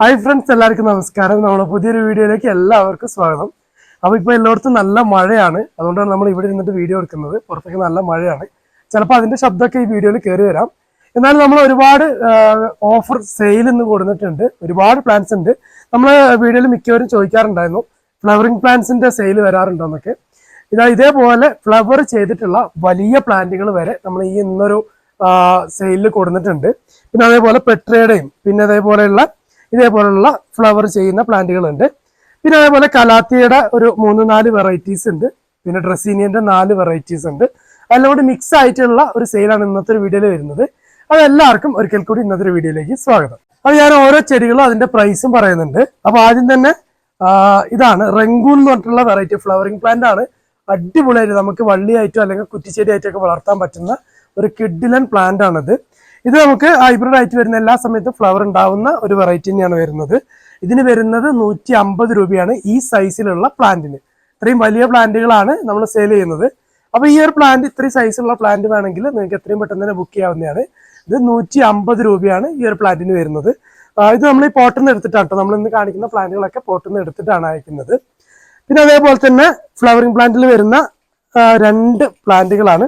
Hi friends എല്ലാവർക്കും നമസ്കാരം. നമ്മുടെ പുതിയൊരു വീഡിയോയിലേക്ക് എല്ലാവർക്കും സ്വാഗതം. അപ്പോൾ ഇപ്പോൾ എല്ലായിടത്തും നല്ല മഴയാണ്. അതുകൊണ്ടാണ് നമ്മൾ ഇവിടെ ഇരുന്നിട്ട് വീഡിയോ എടുക്കുന്നത്. പുറത്തേക്ക് നല്ല മഴയാണ്. ചിലപ്പോൾ അതിന്റെ ശബ്ദമൊക്കെ ഈ വീഡിയോയിൽ കയറി വരാം. എന്നാലും നമ്മൾ ഒരുപാട് ഓഫർ സെയിൽ ഇന്ന് കൊടുത്തിട്ടുണ്ട്. ഒരുപാട് പ്ലാൻസ് ഉണ്ട്. നമ്മൾ വീഡിയോയിൽ മിക്കവരും ചോദിക്കാറുണ്ടായിരുന്നു ഫ്ലവറിംഗ് പ്ലാന്റ്സിന്റെ സെയിൽ വരാറുണ്ടോ എന്നൊക്കെ. ഇതാ ഇതേപോലെ ഫ്ലവർ ചെയ്തിട്ടുള്ള വലിയ പ്ലാന്റുകൾ വരെ നമ്മൾ ഈ ഇന്നൊരു സെയിലിൽ കൊടുത്തിട്ടുണ്ട്. പിന്നെ അതേപോലെ പെട്രയുടെയും പിന്നെ അതേപോലെയുള്ള ഇതേപോലുള്ള ഫ്ലവർ ചെയ്യുന്ന പ്ലാന്റുകളുണ്ട്. പിന്നെ അതേപോലെ കലാത്തിയുടെ ഒരു മൂന്ന് നാല് വെറൈറ്റീസ് ഉണ്ട്. പിന്നെ ഡ്രസീനിയന്റെ നാല് വെറൈറ്റീസ് ഉണ്ട്. അതെല്ലാം കൂടി മിക്സ് ആയിട്ടുള്ള ഒരു സെയിലാണ് ഇന്നത്തെ ഒരു വീഡിയോയിൽ വരുന്നത്. അതെല്ലാവർക്കും ഒരിക്കൽ കൂടി ഇന്നത്തെ ഒരു വീഡിയോയിലേക്ക് സ്വാഗതം. അപ്പോൾ ഞാൻ ഓരോ ചെടികളും അതിന്റെ പ്രൈസും പറയുന്നുണ്ട്. അപ്പോൾ ആദ്യം തന്നെ ഇതാണ് റെങ്കൂൺ എന്ന് പറഞ്ഞിട്ടുള്ള വെറൈറ്റി ഫ്ലവറിംഗ് പ്ലാന്റ് ആണ്. അടിപൊളിയായിട്ട് നമുക്ക് വള്ളിയായിട്ടോ അല്ലെങ്കിൽ കുറ്റിച്ചെടിയായിട്ടൊക്കെ വളർത്താൻ പറ്റുന്ന ഒരു കിഡിലൻ പ്ലാന്റ് ആണിത്. ഇത് നമുക്ക് ഹൈബ്രിഡ് ആയിട്ട് വരുന്ന എല്ലാ സമയത്തും ഫ്ലവർ ഉണ്ടാവുന്ന ഒരു വെറൈറ്റി തന്നെയാണ് വരുന്നത്. ഇതിന് വരുന്നത് നൂറ്റി അമ്പത് രൂപയാണ് ഈ സൈസിലുള്ള പ്ലാന്റിന് ഇത്രയും വലിയ പ്ലാന്റുകളാണ് നമ്മൾ സെയിൽ ചെയ്യുന്നത്. അപ്പോൾ ഈ ഒരു പ്ലാന്റ് ഇത്രയും സൈസുള്ള പ്ലാന്റ് വേണമെങ്കിൽ നിങ്ങൾക്ക് എത്രയും പെട്ടെന്ന് തന്നെ ബുക്ക് ചെയ്യാവുന്നതാണ്. ഇത് നൂറ്റി അമ്പത് രൂപയാണ് ഈ ഒരു പ്ലാന്റിന് വരുന്നത്. ഇത് നമ്മൾ ഈ പോട്ടിൽ നിന്ന് എടുത്തിട്ടാണ് നമ്മൾ ഇന്ന് കാണിക്കുന്ന പ്ലാന്റുകളൊക്കെ പോട്ടിൽ നിന്ന് എടുത്തിട്ടാണ് അയക്കുന്നത്. പിന്നെ അതേപോലെ തന്നെ ഫ്ലവറിംഗ് പ്ലാന്റിൽ വരുന്ന രണ്ട് പ്ലാന്റുകളാണ്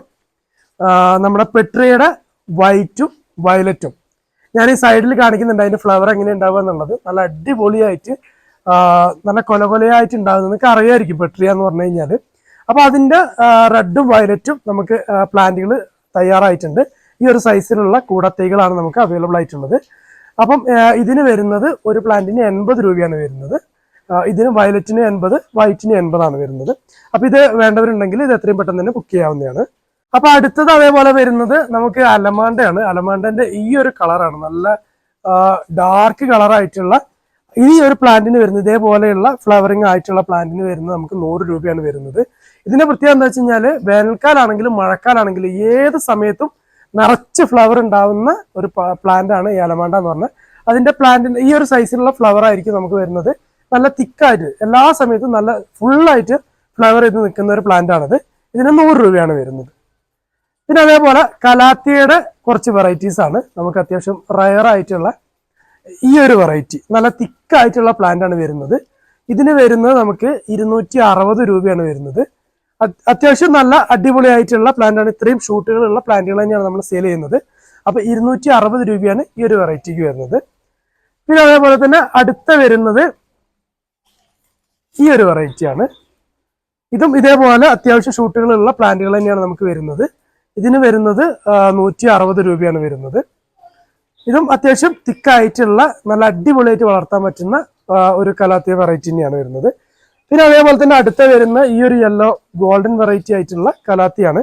നമ്മുടെ പെട്രിയുടെ വൈറ്റും വയലറ്റും. ഞാൻ ഈ സൈഡിൽ കാണിക്കുന്നുണ്ട് അതിന്റെ ഫ്ലവർ എങ്ങനെ ഉണ്ടാവുക എന്നുള്ളത്. നല്ല അടിപൊളിയായിട്ട് നല്ല കൊല കൊലയായിട്ട് ഉണ്ടാകുന്നത് നിങ്ങൾക്ക് അറിയായിരിക്കും പെട്രിയ എന്ന് പറഞ്ഞു കഴിഞ്ഞാൽ അപ്പോൾ അതിന്റെ റെഡും വയലറ്റും നമുക്ക് പ്ലാന്റുകൾ തയ്യാറായിട്ടുണ്ട്. ഈ ഒരു സൈസിലുള്ള കൂടത്തൈകളാണ് നമുക്ക് അവൈലബിൾ ആയിട്ടുള്ളത്. അപ്പം ഇതിന് വരുന്നത് ഒരു പ്ലാന്റിന് എൺപത് രൂപയാണ് വരുന്നത്. ഇതിന് വയലറ്റിന് എൺപത് വൈറ്റിന് എൺപതാണ് വരുന്നത്. അപ്പോൾ ഇത് വേണ്ടവരുണ്ടെങ്കിൽ ഇത് എത്രയും പെട്ടെന്ന് തന്നെ ബുക്ക് ചെയ്യാവുന്നതാണ്. അപ്പൊ അടുത്തത് അതേപോലെ വരുന്നത് നമുക്ക് അലമാണ്ടയാണ്. അലമാണ്ടന്റെ ഈ ഒരു കളറാണ്. നല്ല ഡാർക്ക് കളറായിട്ടുള്ള ഈ ഒരു പ്ലാന്റിന് വരുന്നത്. ഇതേപോലെയുള്ള ഫ്ലവറിങ് ആയിട്ടുള്ള പ്ലാന്റിന് വരുന്നത് നമുക്ക് നൂറ് രൂപയാണ് വരുന്നത്. ഇതിന്റെ പ്രത്യേകത എന്താ വെച്ച് കഴിഞ്ഞാൽ വേനൽക്കാലാണെങ്കിലും മഴക്കാലാണെങ്കിലും ഏത് സമയത്തും നിറച്ച് ഫ്ലവർ ഉണ്ടാവുന്ന ഒരു പ്ലാന്റ് ആണ് ഈ അലമാണ്ട എന്ന് പറഞ്ഞാൽ. അതിന്റെ പ്ലാന്റിന്റെ ഈ ഒരു സൈസിലുള്ള ഫ്ലവർ ആയിരിക്കും നമുക്ക് വരുന്നത്. നല്ല തിക്കായിട്ട് എല്ലാ സമയത്തും നല്ല ഫുള്ളായിട്ട് ഫ്ലവർ ചെയ്ത് നിൽക്കുന്ന ഒരു പ്ലാന്റ് ആണത്. ഇതിന് നൂറ് രൂപയാണ് വരുന്നത്. പിന്നെ അതേപോലെ കലാത്തിയുടെ കുറച്ച് വെറൈറ്റീസ് ആണ്. നമുക്ക് അത്യാവശ്യം റയർ ആയിട്ടുള്ള ഈ ഒരു വെറൈറ്റി നല്ല തിക്കായിട്ടുള്ള പ്ലാന്റ് ആണ് വരുന്നത്. ഇതിന് വരുന്നത് നമുക്ക് ഇരുന്നൂറ്റി അറുപത് രൂപയാണ് വരുന്നത്. അത്യാവശ്യം നല്ല അടിപൊളിയായിട്ടുള്ള പ്ലാന്റ് ആണ്. ഇത്രയും ഷൂട്ടുകളുള്ള പ്ലാന്റുകൾ തന്നെയാണ് നമ്മൾ സെയിൽ ചെയ്യുന്നത്. അപ്പൊ ഇരുന്നൂറ്റി അറുപത് രൂപയാണ് ഈ ഒരു വെറൈറ്റിക്ക് വരുന്നത്. പിന്നെ അതേപോലെ തന്നെ അടുത്ത വരുന്നത് ഈ ഒരു വെറൈറ്റിയാണ് ഇതും ഇതേപോലെ അത്യാവശ്യം ഷൂട്ടുകളുള്ള പ്ലാന്റുകൾ തന്നെയാണ് നമുക്ക് വരുന്നത്. ഇതിന് വരുന്നത് നൂറ്റി അറുപത് രൂപയാണ് വരുന്നത്. ഇതും അത്യാവശ്യം തിക്കായിട്ടുള്ള നല്ല അടിപൊളിയായിട്ട് വളർത്താൻ പറ്റുന്ന ഒരു കലാത്തിയ വെറൈറ്റി തന്നെയാണ് വരുന്നത്. പിന്നെ അതേപോലെ തന്നെ അടുത്ത വരുന്ന ഈ ഒരു യെല്ലോ ഗോൾഡൻ വെറൈറ്റി ആയിട്ടുള്ള കലാത്തിയാണ്.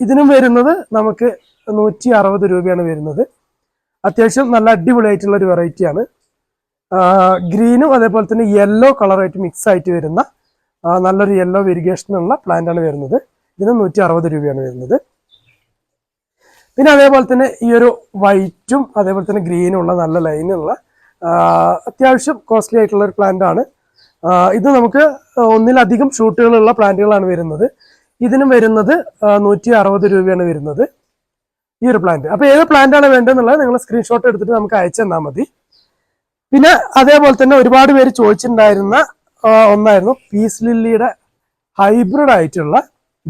ഇതിനും വരുന്നത് നമുക്ക് നൂറ്റി അറുപത് രൂപയാണ് വരുന്നത്. അത്യാവശ്യം നല്ല അടിപൊളിയായിട്ടുള്ള ഒരു വെറൈറ്റിയാണ് ഗ്രീനും അതേപോലെ തന്നെ യെല്ലോ കളറായിട്ട് മിക്സ് ആയിട്ട് വരുന്ന നല്ലൊരു യെല്ലോ വെരിഗേഷനുള്ള പ്ലാന്റ് ആണ് വരുന്നത്. ഇതിന് നൂറ്റി അറുപത് രൂപയാണ് വരുന്നത്. പിന്നെ അതേപോലെ തന്നെ ഈ ഒരു വൈറ്റും അതേപോലെ തന്നെ ഗ്രീനും ഉള്ള നല്ല ലൈനുള്ള അത്യാവശ്യം കോസ്റ്റ്ലി ആയിട്ടുള്ള ഒരു പ്ലാന്റ് ആണ്. ഇത് നമുക്ക് ഒന്നിലധികം ഷൂട്ടുകളുള്ള പ്ലാന്റുകളാണ് വരുന്നത്. ഇതിനും വരുന്നത് നൂറ്റി അറുപത് രൂപയാണ് വരുന്നത് ഈ ഒരു പ്ലാന്റ് അപ്പൊ ഏത് പ്ലാന്റ് ആണ് വേണ്ടതെന്നുള്ളത് നിങ്ങൾ സ്ക്രീൻഷോട്ട് എടുത്തിട്ട് നമുക്ക് അയച്ചു തന്നാൽ മതി. പിന്നെ അതേപോലെ തന്നെ ഒരുപാട് പേര് ചോദിച്ചിട്ടുണ്ടായിരുന്ന ഒന്നായിരുന്നു പീസ് ലില്ലിയുടെ ഹൈബ്രിഡ് ആയിട്ടുള്ള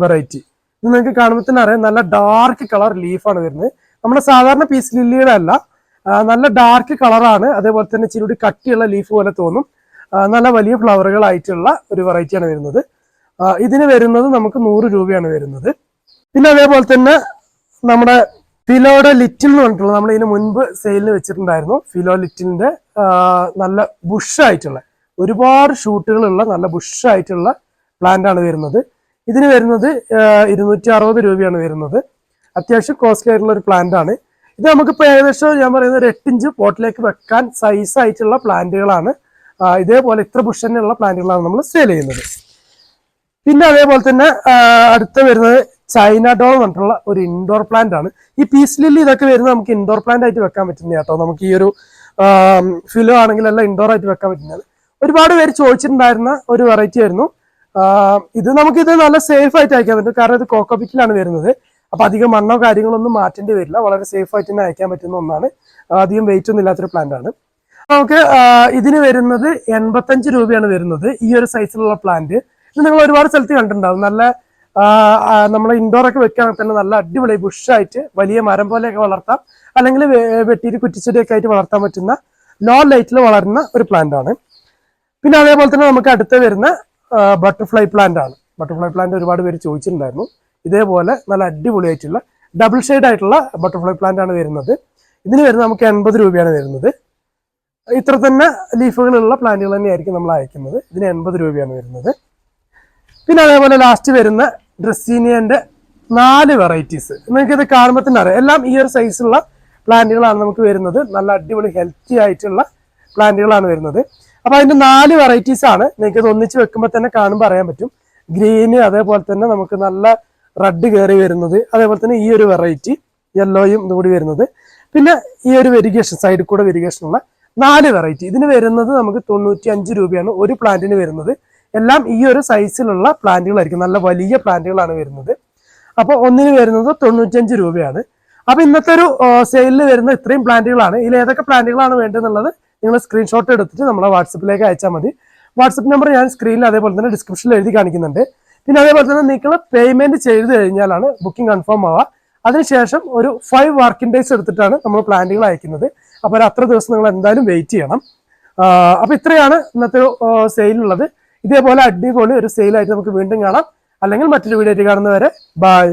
വെറൈറ്റി ഇത് നിങ്ങൾക്ക് കാണുമ്പോൾ തന്നെ അറിയാം നല്ല ഡാർക്ക് കളർ ലീഫാണ് വരുന്നത്. നമ്മുടെ സാധാരണ പീസ് ലില്ലിയുടെ അല്ല നല്ല ഡാർക്ക് കളറാണ് അതേപോലെ തന്നെ ഇച്ചിരി കൂടി കട്ടിയുള്ള ലീഫ് പോലെ തോന്നും. നല്ല വലിയ ഫ്ലവറുകളായിട്ടുള്ള ഒരു വെറൈറ്റിയാണ് വരുന്നത്. ഇതിന് വരുന്നത് നമുക്ക് നൂറ് രൂപയാണ് വരുന്നത്. പിന്നെ അതേപോലെ തന്നെ നമ്മുടെ ഫിലോയുടെ ലിറ്റിൽ എന്ന് പറഞ്ഞിട്ടുള്ള നമ്മൾ ഇതിന് മുൻപ് സെയിലിന് വെച്ചിട്ടുണ്ടായിരുന്നു. ഫിലോ ലിറ്റിലിന്റെ നല്ല ബുഷായിട്ടുള്ള ഒരുപാട് ഷൂട്ടുകളുള്ള നല്ല ബുഷായിട്ടുള്ള പ്ലാന്റ് ആണ് വരുന്നത്. ഇതിന് വരുന്നത് ഇരുന്നൂറ്റി അറുപത് രൂപയാണ് വരുന്നത്. അത്യാവശ്യം കോസ്റ്റ്ലി ആയിട്ടുള്ള ഒരു പ്ലാന്റ് ആണ്. ഇത് നമുക്കിപ്പോൾ ഏകദേശം ഞാൻ പറയുന്നത് ഒരു എട്ടിഞ്ച് പോട്ടിലേക്ക് വെക്കാൻ സൈസ് ആയിട്ടുള്ള പ്ലാന്റുകളാണ് ഇതേപോലെ ഇത്ര ബുഷ് തന്നെയുള്ള പ്ലാന്റുകളാണ് നമ്മൾ സെയിൽ ചെയ്യുന്നത്. പിന്നെ അതേപോലെ തന്നെ അടുത്ത വരുന്നത് ചൈന ഡോൾ എന്ന് പറഞ്ഞിട്ടുള്ള ഒരു ഇൻഡോർ പ്ലാന്റ് ആണ്. ഈ പീസ് ലില്ലി ഇതൊക്കെ വരുന്നത് നമുക്ക് ഇൻഡോർ പ്ലാന്റ് ആയിട്ട് വെക്കാൻ പറ്റുന്ന കേട്ടോ നമുക്ക് ഈ ഒരു ഫിലോ ആണെങ്കിലെല്ലാം ഇൻഡോർ ആയിട്ട് വെക്കാൻ പറ്റുന്നത്. ഒരുപാട് പേര് ചോദിച്ചിട്ടുണ്ടായിരുന്ന ഒരു വെറൈറ്റി ആയിരുന്നു. ഇത് നമുക്കിത് നല്ല സേഫ് ആയിട്ട് അയക്കാൻ പറ്റും. കാരണം ഇത് കോക്കോപിറ്റിലാണ് വരുന്നത്. അപ്പൊ അധികം മണ്ണോ കാര്യങ്ങളൊന്നും മാറ്റേണ്ടി വരില്ല. വളരെ സേഫ് ആയിട്ട് തന്നെ അയക്കാൻ പറ്റുന്ന ഒന്നാണ്. അധികം വെയിറ്റ് ഒന്നും ഇല്ലാത്തൊരു പ്ലാന്റ് ആണ്. നമുക്ക് ഇതിന് വരുന്നത് എൺപത്തഞ്ച് രൂപയാണ് വരുന്നത് ഈ ഒരു സൈസിലുള്ള പ്ലാന്റ് ഇത് നിങ്ങൾ ഒരുപാട് സ്ഥലത്ത് കണ്ടിട്ടുണ്ടാവും. നല്ല നമ്മൾ ഇൻഡോർ ഒക്കെ വെക്കുകയാണെങ്കിൽ തന്നെ നല്ല അടിപൊളി ബുഷായിട്ട് വലിയ മരം പോലെയൊക്കെ വളർത്താം. അല്ലെങ്കിൽ വെട്ടിയിട്ട് കുറ്റിച്ചെടിയൊക്കെ ആയിട്ട് വളർത്താൻ പറ്റുന്ന ലോ ലൈറ്റിൽ വളരുന്ന ഒരു പ്ലാന്റ് ആണ്. പിന്നെ അതേപോലെ തന്നെ നമുക്ക് അടുത്ത് വരുന്ന ബട്ടർഫ്ലൈ പ്ലാന്റ് ആണ്. ബട്ടർഫ്ലൈ പ്ലാന്റ് ഒരുപാട് പേര് ചോദിച്ചിട്ടുണ്ടായിരുന്നു. ഇതേപോലെ നല്ല അടിപൊളിയായിട്ടുള്ള ഡബിൾ ഷെയ്ഡ് ആയിട്ടുള്ള ബട്ടർഫ്ലൈ പ്ലാന്റ് ആണ് വരുന്നത്. ഇതിന് വരുന്നത് നമുക്ക് എൺപത് രൂപയാണ് വരുന്നത്. ഇത്ര തന്നെ ലീഫുകളുള്ള പ്ലാന്റുകൾ തന്നെയായിരിക്കും നമ്മൾ അയക്കുന്നത്. ഇതിന് എൺപത് രൂപയാണ് വരുന്നത്. പിന്നെ അതേപോലെ ലാസ്റ്റ് വരുന്ന ഡ്രസ്സീനിയന്റെ നാല് വെറൈറ്റീസ് നിങ്ങൾക്ക് ഇത് കാണുമ്പോൾ തന്നെ അറിയാം. എല്ലാം ഈ ഒരു സൈസുള്ള പ്ലാന്റുകളാണ് നമുക്ക് വരുന്നത്. നല്ല അടിപൊളി ഹെൽത്തി ആയിട്ടുള്ള പ്ലാന്റുകളാണ് വരുന്നത്. അപ്പൊ അതിന്റെ നാല് വെറൈറ്റീസ് ആണ് നിങ്ങൾക്ക് ഇത് ഒന്നിച്ച് വെക്കുമ്പോൾ തന്നെ കാണുമ്പോൾ അറിയാൻ പറ്റും. ഗ്രീന് അതേപോലെ തന്നെ നമുക്ക് നല്ല റെഡ് കയറി വരുന്നത് അതേപോലെ തന്നെ ഈ ഒരു വെറൈറ്റി യെല്ലോയും ഇതുകൂടി വരുന്നത്. പിന്നെ ഈ ഒരു വെരിഗേഷൻ സൈഡിൽ കൂടെ വെരിഗേഷൻ ഉള്ള നാല് വെറൈറ്റി ഇതിന് വരുന്നത് നമുക്ക് തൊണ്ണൂറ്റി അഞ്ച് രൂപയാണ് ഒരു പ്ലാന്റിന് വരുന്നത്. എല്ലാം ഈ ഒരു സൈസിലുള്ള പ്ലാന്റുകളായിരിക്കും നല്ല വലിയ പ്ലാന്റുകളാണ് വരുന്നത്. അപ്പോൾ ഒന്നിന് വരുന്നത് തൊണ്ണൂറ്റഞ്ച് രൂപയാണ്. അപ്പൊ ഇന്നത്തെ ഒരു സെയിലിൽ വരുന്ന ഇത്രയും പ്ലാന്റുകളാണ് ഇതിൽ ഏതൊക്കെ പ്ലാന്റുകളാണ് വേണ്ടതെന്നുള്ളത് നിങ്ങൾ സ്ക്രീൻഷോട്ട് എടുത്തിട്ട് നമ്മളെ വാട്സപ്പിലേക്ക് അയച്ചാൽ മതി. വാട്സപ്പ് നമ്പർ ഞാൻ സ്ക്രീനിൽ അതേപോലെ തന്നെ ഡിസ്ക്രിപ്ഷനിൽ എഴുതി കാണിക്കുന്നുണ്ട്. പിന്നെ അതേപോലെ തന്നെ നിങ്ങൾ പേയ്മെന്റ് ചെയ്ത് കഴിഞ്ഞാലാണ് ബുക്കിംഗ് കൺഫേം ആവുക. അതിനുശേഷം ഒരു ഫൈവ് വർക്കിംഗ് ഡേയ്സ് എടുത്തിട്ടാണ് നമ്മൾ പ്ലാന്റുകൾ അയക്കുന്നത്. അപ്പോൾ ഒരു അത്ര ദിവസം നിങ്ങൾ എന്തായാലും വെയിറ്റ് ചെയ്യണം. അപ്പോൾ ഇത്രയാണ് ഇന്നത്തെ സെയിലുള്ളത് ഇതേപോലെ അടിപൊളി ഒരു സെയിലായിട്ട് നമുക്ക് വീണ്ടും കാണാം. അല്ലെങ്കിൽ മറ്റൊരു വീഡിയോ ആയിട്ട് കാണുന്നവരെ ബൈ